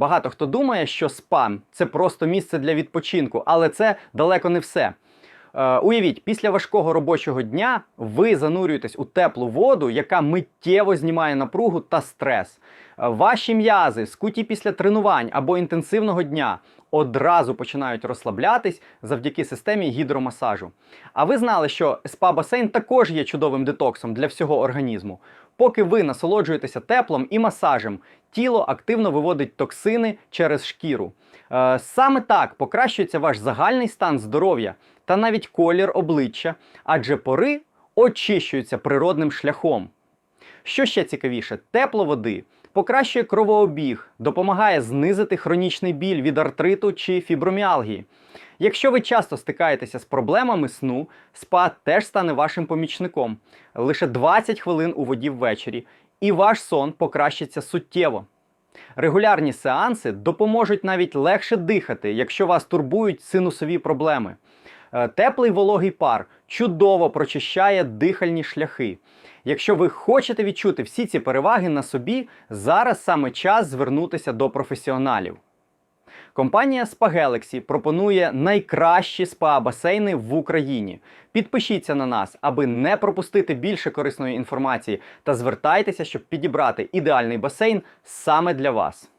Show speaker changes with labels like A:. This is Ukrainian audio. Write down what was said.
A: Багато хто думає, що спа це просто місце для відпочинку, але це далеко не все. Е, уявіть, після важкого робочого дня ви занурюєтесь у теплу воду, яка миттєво знімає напругу та стрес. Е, Ваші м'язи, скуті після тренувань або інтенсивного дня, одразу починають розслаблятись завдяки системі гідромасажу. А ви знали, що спа-басейн також є чудовим детоксом для всього організму. Поки ви насолоджуєтеся теплом і масажем, тіло активно виводить токсини через шкіру. Е, Саме так покращується ваш загальний стан здоров'я та навіть колір обличчя, адже пори очищуються природним шляхом. Що ще цікавіше, тепло води покращує кровообіг, допомагає знизити хронічний біль від артриту чи фіброміалгії. Якщо ви часто стикаєтеся з проблемами сну, спа теж стане вашим помічником. Лише 20 хвилин у воді ввечері, і ваш сон покращиться суттєво. Регулярні сеанси допоможуть навіть легше дихати, якщо вас турбують синусові проблеми. Е, Теплий вологий пар чудово прочищає дихальні шляхи. Якщо ви хочете відчути всі ці переваги на собі, зараз саме час звернутися до професіоналів. Компанія Spa Galaxy пропонує найкращі спа-басейни в Україні. Підпишіться на нас, аби не пропустити більше корисної інформації, та звертайтеся, щоб підібрати ідеальний басейн саме для вас.